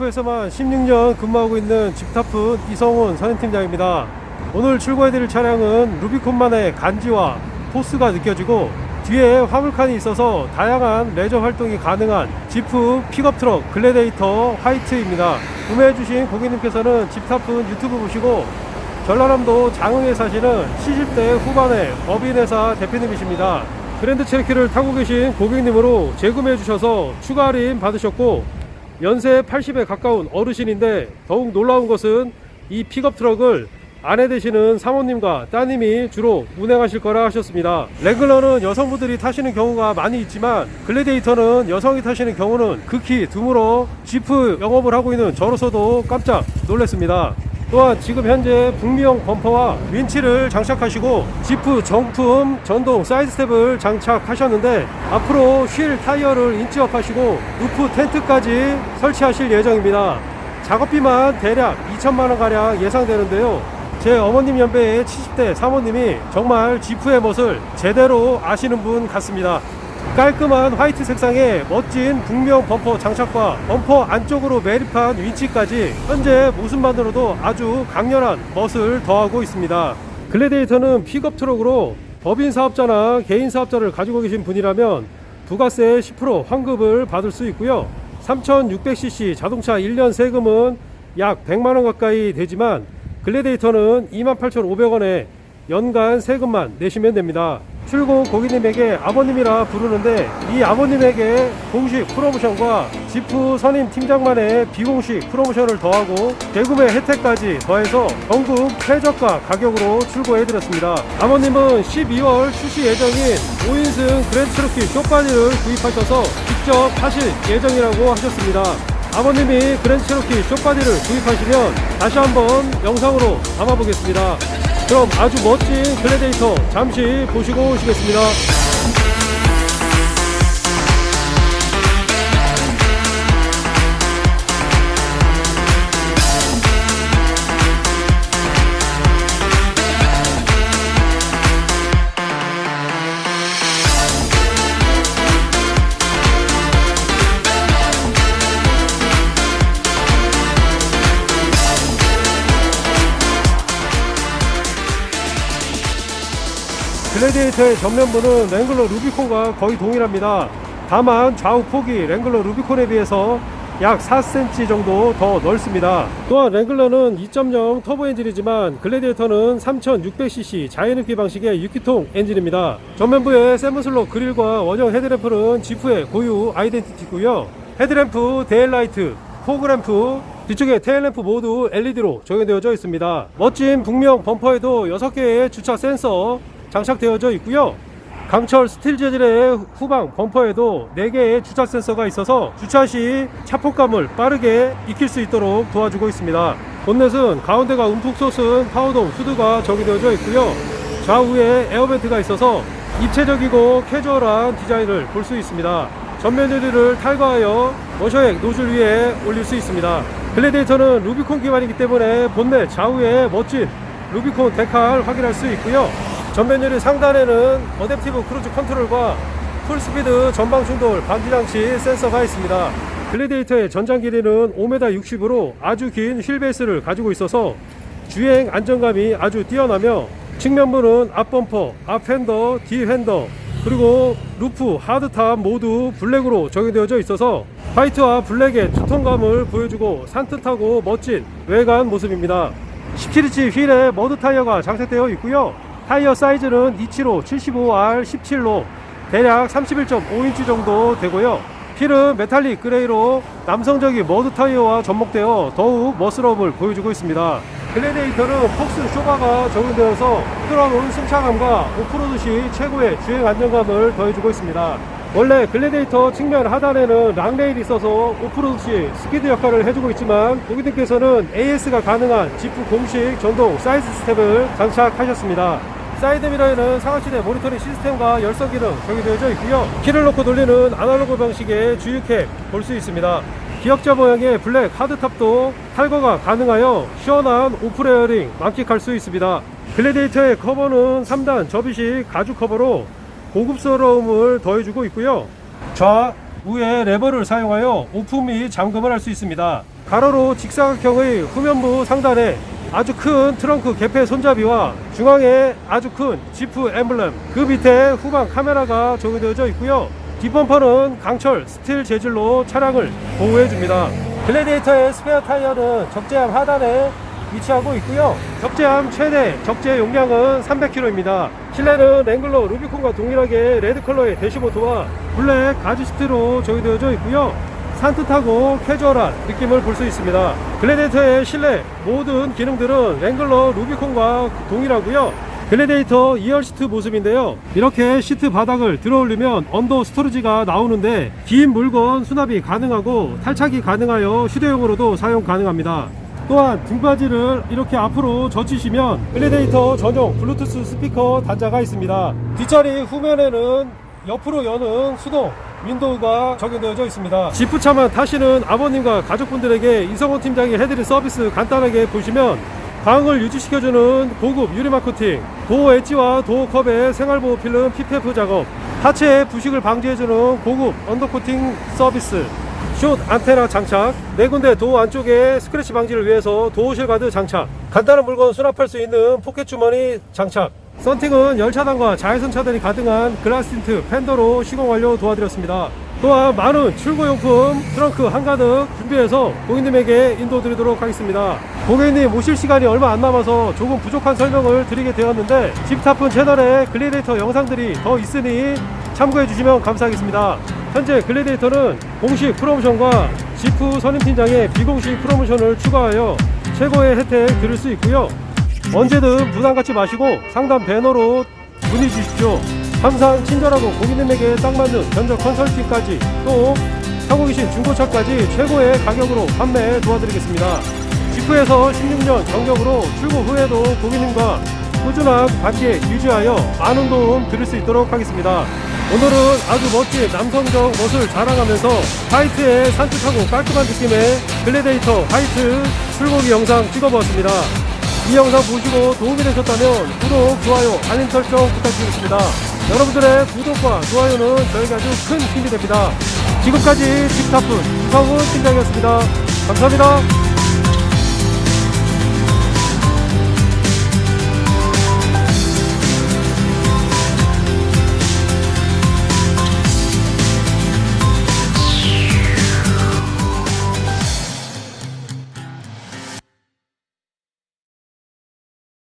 지프에서만 16년 근무하고 있는 집타푼 이성훈 선임팀장입니다. 오늘 출고해드릴 차량은 루비콘만의 간지와 포스가 느껴지고 뒤에 화물칸이 있어서 다양한 레저 활동이 가능한 지프 픽업 트럭 글래데이터 화이트입니다. 구매해주신 고객님께서는 집타푼 유튜브 보시고 전라남도 장흥에 사시는 70대 후반의 법인회사 대표님이십니다. 그랜드 체르키를 타고 계신 고객님으로 재구매해 주셔서 추가 할인 받으셨고 연세 80에 가까운 어르신인데 더욱 놀라운 것은 이 픽업 트럭을 아내 되시는 사모님과 따님이 주로 운행하실 거라 하셨습니다. 랭글러는 여성분들이 타시는 경우가 많이 있지만 글래디에이터는 여성이 타시는 경우는 극히 드물어 지프 영업을 하고 있는 저로서도 깜짝 놀랐습니다. 또한 지금 현재 북미형 범퍼와 윈치를 장착하시고 지프 정품 전동 사이드 스텝을 장착하셨는데 앞으로 휠 타이어를 인치업 하시고 루프 텐트까지 설치하실 예정입니다. 작업비만 대략 2천만 원 가량 예상되는데요. 제 어머님 연배의 70대 사모님이 정말 지프의 멋을 제대로 아시는 분 같습니다. 깔끔한 화이트 색상의 멋진 북명 범퍼 장착과 범퍼 안쪽으로 매립한 윈치까지 현재 모습만으로도 아주 강렬한 멋을 더하고 있습니다. 글래데이터는 픽업 트럭으로 법인 사업자나 개인 사업자를 가지고 계신 분이라면 부가세 10% 환급을 받을 수 있고요. 3600cc 자동차 1년 세금은 약 100만 원 가까이 되지만 글래데이터는 28,500원에 연간 세금만 내시면 됩니다. 출고 고객님에게 아버님이라 부르는데 이 아버님에게 공식 프로모션과 지프 선임 팀장만의 비공식 프로모션을 더하고 재구매 혜택까지 더해서 전국 최저가 가격으로 출고해드렸습니다. 아버님은 12월 출시 예정인 5인승 그랜드 트로키 쇼바디를 구입하셔서 직접 하실 예정이라고 하셨습니다. 아버님이 그랜드 체로키 쇼바디를 구입하시면 다시 한번 영상으로 담아보겠습니다. 그럼 아주 멋진 글래데이터 잠시 보시고 오시겠습니다. 글래디에이터의 전면부는 랭글러 루비콘과 거의 동일합니다. 다만 좌우 폭이 랭글러 루비콘에 비해서 약 4cm 정도 더 넓습니다. 또한 랭글러는 2.0 터보 엔진이지만 글래디에이터는 3600cc 자연흡기 방식의 6기통 엔진입니다. 전면부의 세븐슬롯 그릴과 원형 헤드램프는 지프의 고유 아이덴티티고요. 헤드램프, 데일라이트, 포그램프, 뒤쪽에 테일램프 모두 LED로 적용되어져 있습니다. 멋진 북명 범퍼에도 6개의 주차 센서 장착되어져 있고요. 강철 스틸 재질의 후방 범퍼에도 4개의 주차 센서가 있어서 주차 시 차폭감을 빠르게 익힐 수 있도록 도와주고 있습니다. 본넷은 가운데가 움푹 솟은 파우더 후드가 적용되어져 있고요. 좌우에 에어벤트가 있어서 입체적이고 캐주얼한 디자인을 볼 수 있습니다. 전면 유리를 탈거하여 워셔액 노즐 위에 올릴 수 있습니다. 글래데이터는 루비콘 기반이기 때문에 본넷 좌우에 멋진 루비콘 데칼 확인할 수 있고요. 전면 유리 상단에는 어댑티브 크루즈 컨트롤과 풀스피드 전방 충돌 방지 장치 센서가 있습니다. 글래디에이터의 전장 길이는 5m 60으로 아주 긴 휠베이스를 가지고 있어서 주행 안정감이 아주 뛰어나며 측면부는 앞범퍼, 앞핸더, 뒤핸더 그리고 루프, 하드탑 모두 블랙으로 적용되어져 있어서 화이트와 블랙의 투톤감을 보여주고 산뜻하고 멋진 외관 모습입니다. 17인치 휠에 머드 타이어가 장착되어 있고요. 타이어 사이즈는 275, 75R, 17로 대략 31.5인치 정도 되고요. 휠은 메탈릭 그레이로 남성적인 머드 타이어와 접목되어 더욱 멋스러움을 보여주고 있습니다. 글래데이터는 폭스 쇼바가 적용되어서 부드러운 승차감과 오프로드 시 최고의 주행 안정감을 더해주고 있습니다. 원래 글래데이터 측면 하단에는 랑레일이 있어서 오프로드 시 스피드 역할을 해주고 있지만 고객님께서는 AS가 가능한 지프 공식 전동 사이드 스텝을 장착하셨습니다. 사이드미러에는 상하시대 모니터링 시스템과 열선 기능 적용되어져 있고요. 키를 놓고 돌리는 아날로그 방식의 주유캡 볼 수 있습니다. 기역자 모양의 블랙 하드탑도 탈거가 가능하여 시원한 오프레어링 만끽할 수 있습니다. 글래데이터의 커버는 3단 접이식 가죽 커버로 고급스러움을 더해주고 있고요. 좌, 우에 레버를 사용하여 오프 및 잠금을 할 수 있습니다. 가로로 직사각형의 후면부 상단에 아주 큰 트렁크 개폐 손잡이와 중앙에 아주 큰 지프 엠블렘 그 밑에 후방 카메라가 적용되어져 있고요. 뒷범퍼는 강철 스틸 재질로 차량을 보호해 줍니다. 글래디에이터의 스페어 타이어는 적재함 하단에 위치하고 있고요. 적재함 최대 적재 용량은 300kg입니다. 실내는 랭글러 루비콘과 동일하게 레드 컬러의 대시보드와 블랙 가지 시트로 적용되어져 있고요 산뜻하고 캐주얼한 느낌을 볼 수 있습니다. 글래데이터의 실내 모든 기능들은 랭글러 루비콘과 동일하고요. 글래데이터 2열 시트 모습인데요. 이렇게 시트 바닥을 들어올리면 언더 스토리지가 나오는데 긴 물건 수납이 가능하고 탈착이 가능하여 휴대용으로도 사용 가능합니다. 또한 등받이를 이렇게 앞으로 젖히시면 글래데이터 전용 블루투스 스피커 단자가 있습니다. 뒷자리 후면에는 옆으로 여는 수동 윈도우가 적용되어져 있습니다. 지프차만 타시는 아버님과 가족분들에게 이성원 팀장이 해드린 서비스 간단하게 보시면 강을 유지시켜주는 고급 유리막 코팅, 도어 엣지와 도어 컵의 생활보호 필름 PPF 작업, 하체의 부식을 방지해주는 고급 언더코팅 서비스, 숏 안테나 장착, 네 군데 도어 안쪽에 스크래치 방지를 위해서 도어실 가드 장착, 간단한 물건 수납할 수 있는 포켓 주머니 장착, 썬팅은 열차단과 자외선 차단이 가능한 글라스 틴트 팬더로 시공 완료 도와드렸습니다. 또한 많은 출고용품 트렁크 한가득 준비해서 고객님에게 인도드리도록 하겠습니다. 고객님 오실 시간이 얼마 안 남아서 조금 부족한 설명을 드리게 되었는데 집타픈 채널에 글래디에이터 영상들이 더 있으니 참고해 주시면 감사하겠습니다. 현재 글래디에이터는 공식 프로모션과 지프 선임팀장의 비공식 프로모션을 추가하여 최고의 혜택 드릴 수 있고요. 언제든 부담 갖지 마시고 상담 배너로 문의 주십시오. 항상 친절하고 고객님에게 딱 맞는 견적 컨설팅까지 또 타고 계신 중고차까지 최고의 가격으로 판매 도와드리겠습니다. 지프에서 16년 경력으로 출고 후에도 고객님과 꾸준한 관계 유지하여 많은 도움 드릴 수 있도록 하겠습니다. 오늘은 아주 멋진 남성적 멋을 자랑하면서 화이트의 산뜻하고 깔끔한 느낌의 글래데이터 화이트 출고기 영상 찍어보았습니다. 이 영상 보시고 도움이 되셨다면 구독, 좋아요, 알림 설정 부탁드리겠습니다. 여러분들의 구독과 좋아요는 저에게 아주 큰 힘이 됩니다. 지금까지 집타푼 이성훈 팀장이었습니다. 감사합니다.